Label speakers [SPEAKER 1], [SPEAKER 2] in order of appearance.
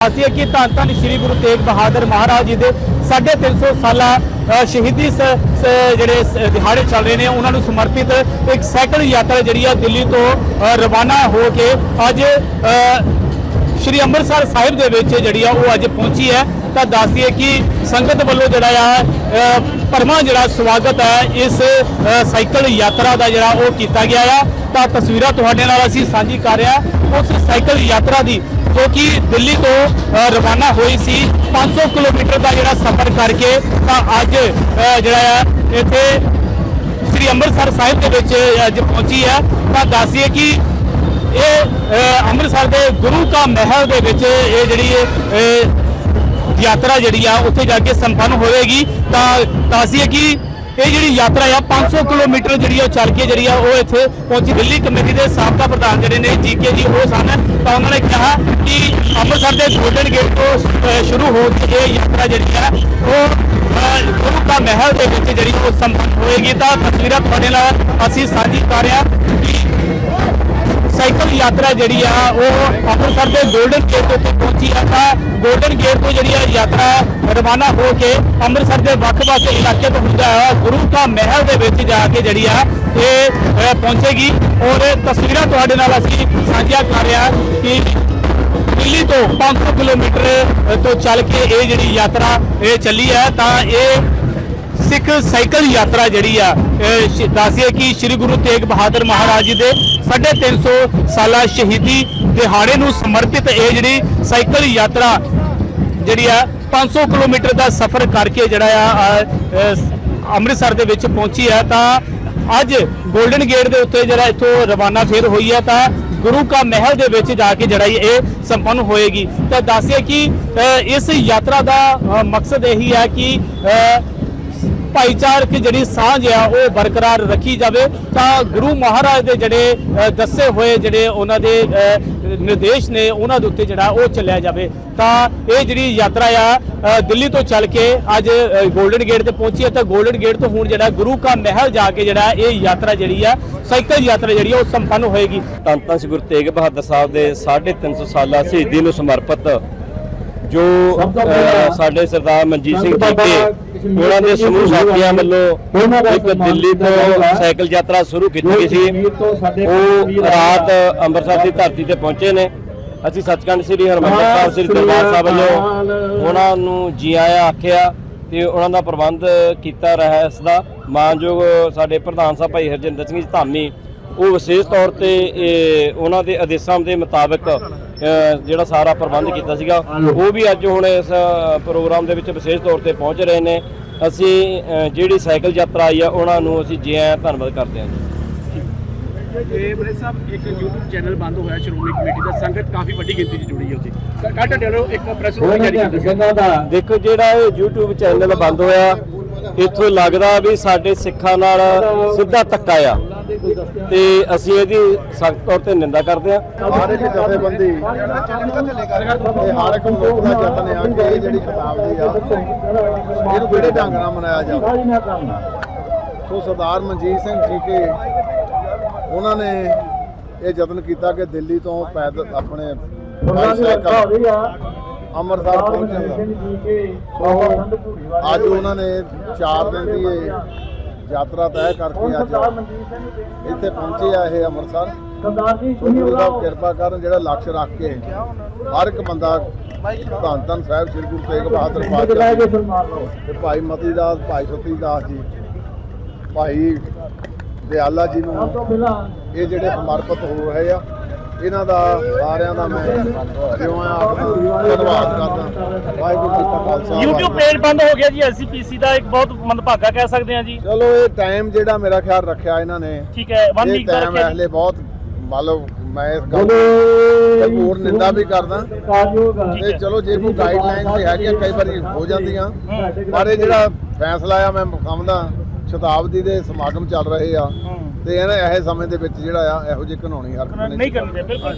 [SPEAKER 1] ਅਸੀਂ ਕਿ ਧੰਨ ਧੰਨ ਸ੍ਰੀ ਗੁਰੂ ਤੇਗ ਬਹਾਦਰ ਮਹਾਰਾਜ ਜੀ ਦੇ 350 ਸਾਲਾ ਅ, ਸ਼ਹੀਦੀ ਸ- ਜਿਹੜੇ ਦਿਹਾੜੇ ਚੱਲ ਰਹੇ ਨੇ ਉਹਨਾਂ ਨੂੰ ਸਮਰਪਿਤ ਇੱਕ ਸਾਈਕਲ ਯਾਤਰਾ ਜਿਹੜੀ ਆ ਦਿੱਲੀ ਤੋਂ ਰਵਾਨਾ ਹੋ ਕੇ ਅੱਜ ਸ਼੍ਰੀ ਅੰਮ੍ਰਿਤਸਰ ਸਾਹਿਬ ਦੇ ਵਿੱਚ ਜਿਹੜੀ ਆ ਉਹ ਅੱਜ ਪਹੁੰਚੀ ਹੈ। ਤਾਂ ਦੱਸਦੀਏ ਕਿ ਸੰਗਤ ਵੱਲੋਂ ਜਿਹੜਾ ਆ ਅ, ਭਰਵਾਂ ਜਿਹੜਾ ਸਵਾਗਤ ਹੈ ਇਸ ਸਾਈਕਲ ਯਾਤਰਾ ਦਾ ਜਿਹੜਾ ਉਹ ਕੀਤਾ ਗਿਆ ਆ। ਤਾਂ ਤਸਵੀਰਾਂ ਤੁਹਾਡੇ ਨਾਲ ਅਸੀਂ ਸਾਂਝੀ ਕਰ ਰਿਹਾ ਉਸ ਸਾਈਕਲ ਯਾਤਰਾ ਦੀ ਜੋ ਕਿ ਦਿੱਲੀ ਤੋਂ ਰਵਾਨਾ ਹੋਈ ਸੀ। 500 ਕਿਲੋਮੀਟਰ ਦਾ ਜਿਹੜਾ ਸਫ਼ਰ ਕਰਕੇ ਤਾਂ ਅੱਜ ਜਿਹੜਾ ਆ, ਇੱਥੇ ਸ੍ਰੀ ਅੰਮ੍ਰਿਤਸਰ ਸਾਹਿਬ ਦੇ ਵਿੱਚ ਅੱਜ ਪਹੁੰਚੀ ਹੈ ਤਾਂ ਦੱਸਦੀਏ ਕਿ ਇਹ ਅੰਮ੍ਰਿਤਸਰ ਦੇ ਗੁਰੂ ਕਾ ਮਹਿਲ ਦੇ ਵਿੱਚ ਇਹ ਜਿਹੜੀ ਯਾਤਰਾ ਜਿਹੜੀ ਆ, ਉੱਥੇ ਜਾ ਕੇ ਸੰਪੰਨ ਹੋਵੇਗੀ। ਤਾਂ ਦੱਸੀਏ ਕਿ ਇਹ ਜਿਹੜੀ ਯਾਤਰਾ ਆ 500 ਕਿਲੋਮੀਟਰ ਜਿਹੜੀ ਆ ਉਹ ਚੱਲ ਕੇ ਜਿਹੜੀ ਆ ਉਹ ਇੱਥੇ ਪਹੁੰਚੀ। ਦਿੱਲੀ ਕਮੇਟੀ ਦੇ ਸਾਬਕਾ ਪ੍ਰਧਾਨ ਜਿਹੜੇ ਨੇ, ਜੀਕੇ ਜੀ ਉਹ ਸਨ। ਤਾਂ ਉਹਨਾਂ ਨੇ ਕਿਹਾ ਕਿ ਅੰਮ੍ਰਿਤਸਰ ਦੇ ਗੋਲਡਨ ਗੇਟ ਤੋਂ ਸ਼ੁਰੂ ਹੋ ਕੇ ਇਹ ਯਾਤਰਾ ਜਿਹੜੀ ਆ, ਉਹ ਗੁਰੂ ਦਾ ਮਹਿਲ ਦੇ ਵਿੱਚ ਜਿਹੜੀ ਉਹ ਸੰਪੰਨ ਹੋਏਗੀ। ਤਾਂ ਤਸਵੀਰਾਂ ਤੁਹਾਡੇ ਨਾਲ ਅਸੀਂ ਸਾਂਝੀ ਕਰ ਰਹੇ ਹਾਂ ਕਿ ਯਾਤਰਾ ਜਿਹੜੀ ਆ, ਉਹ ਅੰਮ੍ਰਿਤਸਰ ਦੇ 골ਡਨ ਗੇਟ ਦੇ ਉੱਤੇ ਪਹੁੰਚੀ ਆ। ਤਾਂ 골ਡਨ ਗੇਟ ਤੋਂ ਜਿਹੜੀ ਆ ਯਾਤਰਾ ਰਵਾਨਾ ਹੋ ਕੇ ਅੰਮ੍ਰਿਤਸਰ ਦੇ ਵੱਖ-ਵੱਖ ਇਲਾਕੇ ਤੋਂ ਹੁੰਦਾ ਹੋਇਆ ਗੁਰੂ ਕਾ ਮਹਿਲ ਦੇ ਵਿੱਚ ਜਾ ਕੇ ਜਿਹੜੀ ਆ, ਇਹ ਪਹੁੰਚੇਗੀ। ਔਰ ਤਸਵੀਰਾਂ ਤੁਹਾਡੇ ਨਾਲ ਅਸੀਂ ਸਾਂਝੀਆਂ ਕਰ ਰਹੇ ਹਾਂ ਕਿ ਦਿੱਲੀ ਤੋਂ 500 ਕਿਲੋਮੀਟਰ ਤੋਂ ਚੱਲ ਕੇ ਇਹ ਜਿਹੜੀ ਯਾਤਰਾ, ਇਹ ਚੱਲੀ ਹੈ ਤਾਂ ਇਹ ਸਿੱਖ ਸਾਈਕਲ ਯਾਤਰਾ ਜਿਹੜੀ ਆ, ਇਹ ਸ਼- ਕਿ ਸ੍ਰੀ ਗੁਰੂ ਤੇਗ ਬਹਾਦਰ ਮਹਾਰਾਜ ਜੀ ਦੇ 350 ਸਾਲਾ ਸ਼ਹੀਦੀ ਦਿਹਾੜੇ ਨੂੰ ਸਮਰਪਿਤ ਇਹ ਜਿਹੜੀ ਸਾਈਕਲ ਯਾਤਰਾ ਜਿਹੜੀ ਆ 500 ਕਿਲੋਮੀਟਰ ਦਾ ਸਫ਼ਰ ਕਰਕੇ ਜਿਹੜਾ ਆ ਅੰਮ੍ਰਿਤਸਰ ਦੇ ਵਿੱਚ ਪਹੁੰਚੀ ਹੈ ਤਾਂ ਅੱਜ 골ਡਨ ਗੇਟ ਦੇ ਉੱਤੇ ਜਿਹੜਾ ਇੱਥੋਂ ਰਵਾਨਾ ਫੇਰ ਹੋਈ ਹੈ ਤਾਂ ਗੁਰੂ ਕਾ ਮਹਿਲ ਦੇ ਵਿੱਚ ਜਾ ਕੇ ਜਿਹੜਾ ਇਹ ਸੰਪੰਨ ਹੋਏਗੀ। ਤਾਂ ਦੱਸਿਏ ਕਿ ਇਸ ਯਾਤਰਾ ਦਾ ਮਕਸਦ ਇਹੀ ਹੈ ਕਿ ਭਾਈਚਾਰਕ ਜਿਹੜੀ ਸਾਂਝ ਆ, ਉਹ ਬਰਕਰਾਰ ਰੱਖੀ ਜਾਵੇ। ਤਾਂ ਗੁਰੂ ਮਹਾਰਾਜ ਦੇ ਜਿਹੜੇ ਦੱਸੇ ਹੋਏ ਜਿਹੜੇ ਉਹਨਾਂ ਦੇ ਨਿਰਦੇਸ਼ ਨੇ, ਉਹਨਾਂ ਦੇ ਉੱਤੇ ਜਿਹੜਾ ਉਹ ਚੱਲਿਆ ਜਾਵੇ। ਤਾਂ ਇਹ ਜਿਹੜੀ ਯਾਤਰਾ ਆ ਦਿੱਲੀ ਤੋਂ ਚੱਲ ਕੇ ਅੱਜ 골ਡਨ ਗੇਟ ਤੇ ਪਹੁੰਚੀ ਹੈ। ਤਾਂ 골ਡਨ ਗੇਟ ਤੋਂ ਹੁਣ ਜਿਹੜਾ ਗੁਰੂ ਕਾ ਮਹਿਲ ਜਾ ਕੇ ਜਿਹੜਾ ਇਹ ਯਾਤਰਾ ਜਿਹੜੀ ਆ, ਸਾਈਕਲ ਯਾਤਰਾ ਜਿਹੜੀ ਆ, ਉਹ ਸੰਪੰਨ ਹੋਏਗੀ।
[SPEAKER 2] ਧੰਨ ਧੰਨ ਸ੍ਰੀ ਗੁਰੂ ਤੇਗ ਬਹਾਦਰ ਸਾਹਿਬ ਦੇ 350 ਸਾਲਾ ਸ਼ਹੀਦੀ ਨੂੰ ਸਮਰਪਿਤ ਜੋ ਸਾਡੇ ਸਰਦਾਰ ਮਨਜੀਤ ਸਿੰਘ ਜੀਕੇ ਉਹਨਾਂ ਦੇ ਸਮੂਹ ਸਾਥੀਆਂ ਵੱਲੋਂ ਇੱਕ ਦਿੱਲੀ ਤੋਂ ਸਾਈਕਲ ਯਾਤਰਾ ਸ਼ੁਰੂ ਕੀਤੀ ਗਈ ਸੀ। ਉਹ ਰਾਤ ਅੰਮ੍ਰਿਤਸਰ ਦੀ ਧਰਤੀ ਤੇ ਪਹੁੰਚੇ ਨੇ। ਅਸੀਂ ਸੱਚਖੰਡ ਸ੍ਰੀ ਹਰਿਮੰਦਰ ਸਾਹਿਬ ਸ੍ਰੀ ਦਰਬਾਰ ਸਾਹਿਬ ਵੱਲੋਂ ਉਹਨਾਂ ਨੂੰ ਜੀ ਆਇਆਂ ਆਖਿਆ ਤੇ ਉਹਨਾਂ ਦਾ ਪ੍ਰਬੰਧ ਕੀਤਾ ਰਿਹਾ। ਇਸ ਦਾ ਮਾਨਯੋਗ ਸਾਡੇ ਪ੍ਰਧਾਨ ਸਾਹਿਬ ਭਾਈ ਹਰਜਿੰਦਰ ਸਿੰਘ ਜੀ ਧਾਮੀ ਉਹ ਵਿਸ਼ੇਸ਼ ਤੌਰ ਤੇ ਇਹ ਉਹਨਾਂ ਦੇ ਆਦੇਸ਼ਾਂ ਦੇ ਮੁਤਾਬਕ ਜਿਹੜਾ ਸਾਰਾ ਪ੍ਰਬੰਧ ਕੀਤਾ ਸੀਗਾ ਉਹ ਵੀ ਅੱਜ ਹੁਣ ਇਸ ਪ੍ਰੋਗਰਾਮ ਦੇ ਵਿੱਚ ਵਿਸ਼ੇਸ਼ ਤੌਰ ਤੇ ਪਹੁੰਚ ਰਹੇ ਨੇ। ਅਸੀਂ ਜਿਹੜੀ ਸਾਈਕਲ ਯਾਤਰਾ ਆਈ ਆ ਉਹਨਾਂ ਨੂੰ ਅਸੀਂ ਜੀ ਆਇਆਂ ਧੰਨਵਾਦ ਕਰਦੇ ਹਾਂ ਜੀ।
[SPEAKER 3] ਬੜੇ ਸਾਹਿਬ ਇੱਕ YouTube ਚੈਨਲ ਬੰਦ ਹੋਇਆ ਸ਼੍ਰੋਮਣੀ ਕਮੇਟੀ ਦਾ ਸੰਗਤ ਕਾਫੀ ਵੱਡੀ ਗਿਣਤੀ 'ਚ ਜੁੜੀ ਹੈ ਉੱਥੇ ਕੱਟ ਡੇਲੋ ਇੱਕ ਪ੍ਰੈਸ ਨੋਟ ਜਾਰੀ ਕੀਤਾ
[SPEAKER 2] ਦੇਖੋ ਜਿਹੜਾ ਇਹ YouTube ਚੈਨਲ ਬੰਦ ਹੋਇਆ ਇੱਥੋਂ ਲੱਗਦਾ ਵੀ ਸਾਡੇ ਸਿੱਖਾਂ ਨਾਲ ਸਿੱਧਾ ਧੱਕਾ ਆ। ਤੇ ਅਸੀਂ ਇਹਦੀ ਸਖਤ ਤੌਰ ਤੇ ਨਿੰਦਾ ਕਰਦੇ ਹਾਂ।
[SPEAKER 4] ਹਰ ਇੱਕ ਜਥੇਬੰਦੀ ਇਹ ਹਰ ਇੱਕ ਲੋਕ ਦਾ ਯਤਨ ਆ ਕਿ ਇਹ ਜਿਹੜੀ ਸ਼ਤਾਬਦੀ ਆ ਇਹਨੂੰ ਕਿਹੜੇ ਢੰਗ ਨਾਲ ਮਨਾਇਆ ਜਾਵੇ? ਸੋ ਸਰਦਾਰ ਮਨਜੀਤ ਸਿੰਘ ਜੀ ਕੇ ਉਹਨਾਂ ਨੇ ਇਹ ਯਤਨ ਕੀਤਾ ਕਿ ਦਿੱਲੀ ਤੋਂ ਪੈਦਲ ਆਪਣੇ ਅੰਮ੍ਰਿਤਸਰ ਪਹੁੰਚਣ ਦਾ। ਅੱਜ ਉਹਨਾਂ ਨੇ 4 ਦਿਨ ਦੀ ਇਹ ਯਾਤਰਾ ਤੈਅ ਕਰਕੇ ਅੱਜ ਇੱਥੇ ਪਹੁੰਚੇ ਆ ਇਹ ਅੰਮ੍ਰਿਤਸਰ। ਸੋ ਗੁਰੂ ਸਾਹਿਬ ਕਿਰਪਾ ਕਰਨ ਜਿਹੜਾ ਲਕਸ਼ ਰੱਖ ਕੇ ਹਰ ਇੱਕ ਬੰਦਾ ਧੰਨ ਧੰਨ ਸਾਹਿਬ ਸ੍ਰੀ ਗੁਰੂ ਤੇਗ ਬਹਾਦਰ ਪਾਤਸ਼ਾਹ ਜੀ। ਤੇ ਭਾਈ ਮਤੀ ਦਾਸ ਭਾਈ ਸਤੀ ਦਾਸ ਜੀ ਭਾਈ ਦਿਆਲਾ ਜੀ ਨੂੰ ਇਹ ਜਿਹੜੇ ਸਮਰਪਿਤ ਹੋ ਰਹੇ ਆ ਇਹਨਾਂ ਦਾ ਸਾਰਿਆਂ ਦਾ ਮੈਂ ਜਿਉਂ ਆਪਣਾ ਧੰਨਵਾਦ ਕਰਦਾ। ਵਾਹਿਗੁਰੂ ਜੀ ਕਾ ਖਾਲਸਾ
[SPEAKER 1] YouTube ਪੇਜ ਬੰਦ ਹੋ ਗਿਆ ਜੀ ਐਸਪੀਸੀ ਦਾ ਇੱਕ ਬਹੁਤ ਮੰਦਭਾਗਾ ਕਹਿ ਸਕਦੇ ਹਾਂ ਜੀ।
[SPEAKER 4] ਚਲੋ ਇਹ ਟਾਈਮ ਜਿਹੜਾ ਮੇਰਾ ਖਿਆਲ ਰੱਖਿਆ ਇਹਨਾਂ ਨੇ।
[SPEAKER 1] ਠੀਕ ਹੈ ਵਨ
[SPEAKER 4] ਇਹ
[SPEAKER 1] ਵੀਕ ਦਾ ਰੱਖਿਆ ਜੀ
[SPEAKER 4] ਐਸਲੇ ਬਹੁਤ ਮੰਨ ਲਓ ਮੈਂ ਇਸ ਗੱਲ ਦੀ ਭਰਪੂਰ ਨਿੰਦਾ ਵੀ ਕਰਦਾ। ਤੇ ਚਲੋ ਜੇ ਕੋਈ ਗਾਈਡਲਾਈਨ ਤੇ ਹੈਗੀਆਂ ਕਈ ਵਾਰੀ ਹੋ ਜਾਂਦੀਆਂ। ਪਰ ਇਹ ਜਿਹੜਾ ਫੈਸਲਾ ਆ ਮੈਂ ਸਮਝਦਾ ਸ਼ਤਾਬਦੀ ਦੇ ਸਮਾਗਮ ਚੱਲ ਰਹੇ ਆ। ਤੇ ਇਹਨਾਂ ਇਹ ਸਮੇਂ ਦੇ ਵਿੱਚ ਜਿਹੜਾ ਆ, ਇਹੋ ਜਿਹੇ ਕਾਨੂੰਨੀ ਹਰਕਤ
[SPEAKER 1] ਨਹੀਂ ਕਰਨੀ ਚਾਹੀਦੀ ਬਿਲਕੁਲ।